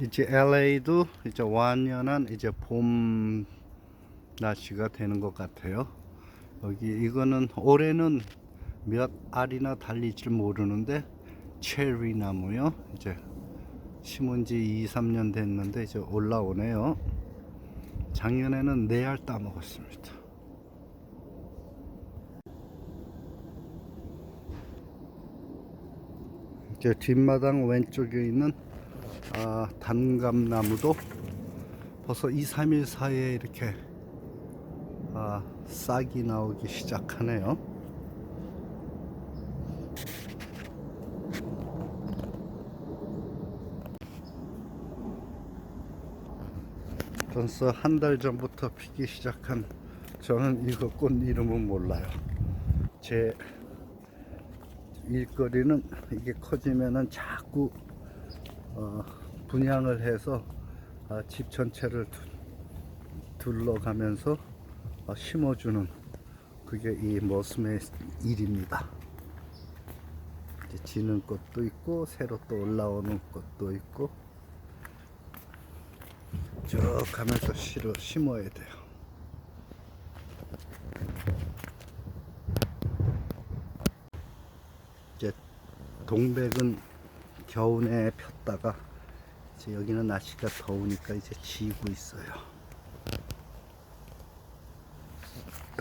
이제 LA도 이제 완연한 이제 봄 날씨가 되는 것 같아요. 여기 이거는 올해는 몇 알이나 달릴지 모르는데 체리 나무요. 이제 심은 지 2, 3년 됐는데 이제 올라오네요. 작년에는 네알 따먹었습니다. 이제 뒷마당 왼쪽에 있는 아, 단감나무도 벌써 2, 3일 사이에 이렇게 아, 싹이 나오기 시작하네요. 벌써 한 달 전부터 피기 시작한 저는 이거 꽃 이름은 몰라요. 제 일거리는 이게 커지면은 자꾸 어, 분양을 해서 아, 집 전체를 두- 둘러가면서 어, 심어주는 그게 이 머슴의 일입니다. 지는 꽃도 있고 새로 또 올라오는 꽃도 있고 쭉 가면서 실어 심어야 돼요. 이제 동백은 겨우내 폈다가 이제 여기는 날씨가 더우니까 이제 지고 있어요.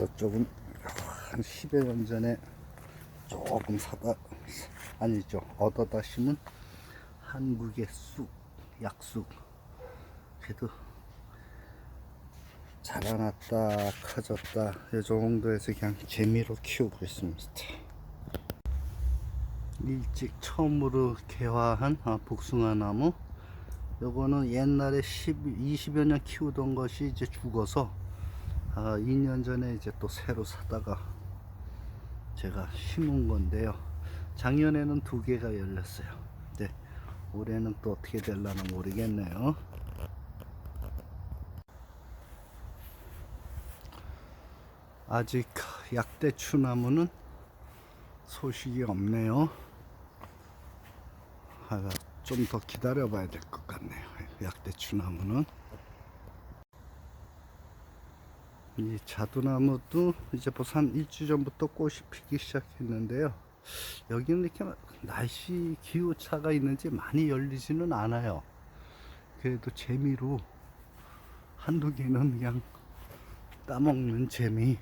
이쪽은 한 10여 년 전에 조금 사다 아니죠 얻어다 심은 한국의 쑥 약쑥 그래도 자라났다 커졌다 이 정도에서 그냥 재미로 키우고 있습니다. 일찍 처음으로 개화한 아, 복숭아 나무 요거는 옛날에 10, 20여 년 키우던 것이 이제 죽어서 아, 2년 전에 이제 또 새로 사다가 제가 심은 건데요. 작년에는 두 개가 열렸어요. 네, 올해는 또 어떻게 될라나 모르겠네요. 아직 약대추 나무는 소식이 없네요. 아, 좀 더 기다려 봐야 될 것 같네요. 약대추 나무는. 이 자두나무도 이제 한 일주 전부터 꽃이 피기 시작했는데요. 여기는 이렇게 날씨 기후차가 있는지 많이 열리지는 않아요. 그래도 재미로 한두 개는 그냥 따먹는 재미.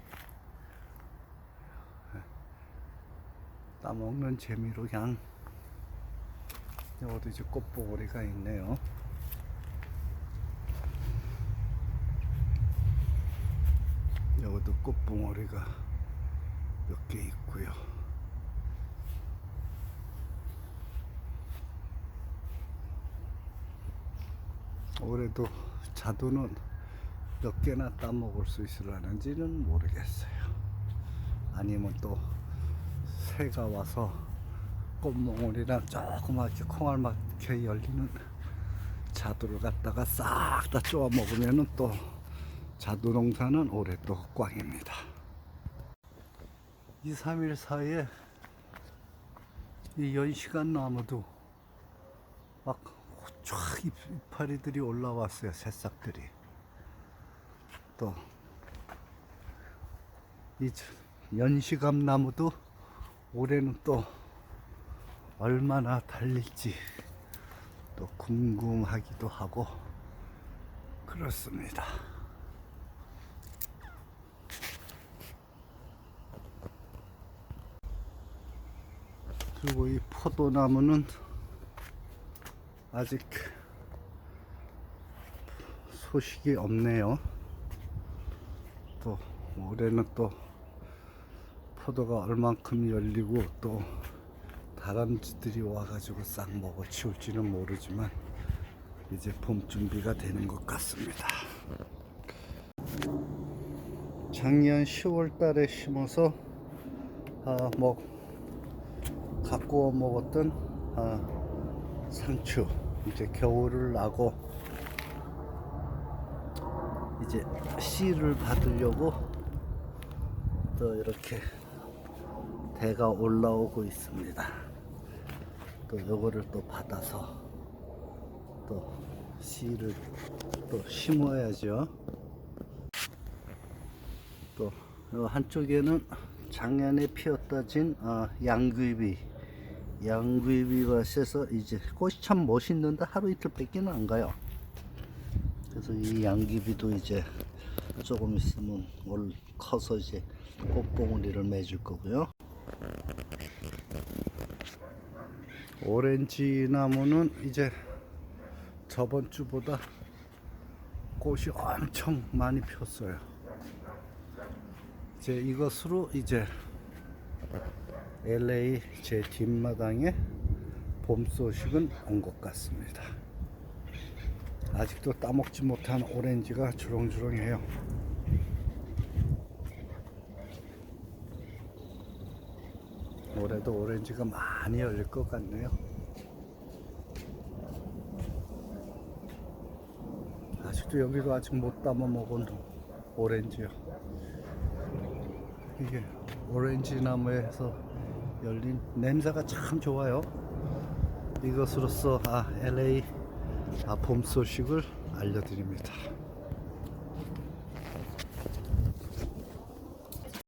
따먹는 재미로 그냥 여기도 이제 꽃봉오리가 있네요. 여기도 꽃봉오리가 몇 개 있고요. 올해도 자두는 몇 개나 따먹을 수 있을라는지는 모르겠어요. 아니면 또 새가 와서 꽃몽울이랑 조그맣게 콩알맞게 열리는 자두를 갖다가 싹 다 쪼아 먹으면은 또 자두 농사는 올해 또 꽝입니다. 2, 3일 사이에 이 연시간 나무도 막 쫙 이파리들이 올라왔어요. 새싹들이. 또 이 연시감 나무도 올해는 또 얼마나 달릴지 또 궁금하기도 하고 그렇습니다. 그리고 이 포도나무는 아직 소식이 없네요. 또 올해는 또 포도가 얼만큼 열리고 또 다람쥐들이 와가지고 싹 먹어 치울지는 모르지만 이제 봄 준비가 되는 것 같습니다. 작년 10월 달에 심어서 아, 뭐 갖고 먹었던 아, 상추 이제 겨울을 나고 이제 씨를 받으려고 또 이렇게 대가 올라오고 있습니다. 또 요거를 또 받아서 또 씨를 또 심어야죠. 또요 한쪽에는 작년에 피었다 진 어, 양귀비 양귀비밭에서 이제 꽃이 참 멋있는데 하루 이틀 뺏기는 안 가요. 그래서 이 양귀비도 이제 조금 있으면 올 커서 이제 꽃봉오리를 맺을 거고요. 오렌지 나무는 이제 저번 주보다 꽃이 엄청 많이 폈어요. 이제 이것으로 이제 LA 제 뒷마당에 봄 소식은 온 것 같습니다. 아직도 따먹지 못한 오렌지가 주렁주렁해요. 올해도 오렌지가 많이 열릴 것 같네요. 아직도 여기도 아직 못 담아 먹은 오렌지요. 이게 오렌지 나무에서 열린 냄새가 참 좋아요. 이것으로서 아 LA 아, 봄 소식을 알려드립니다.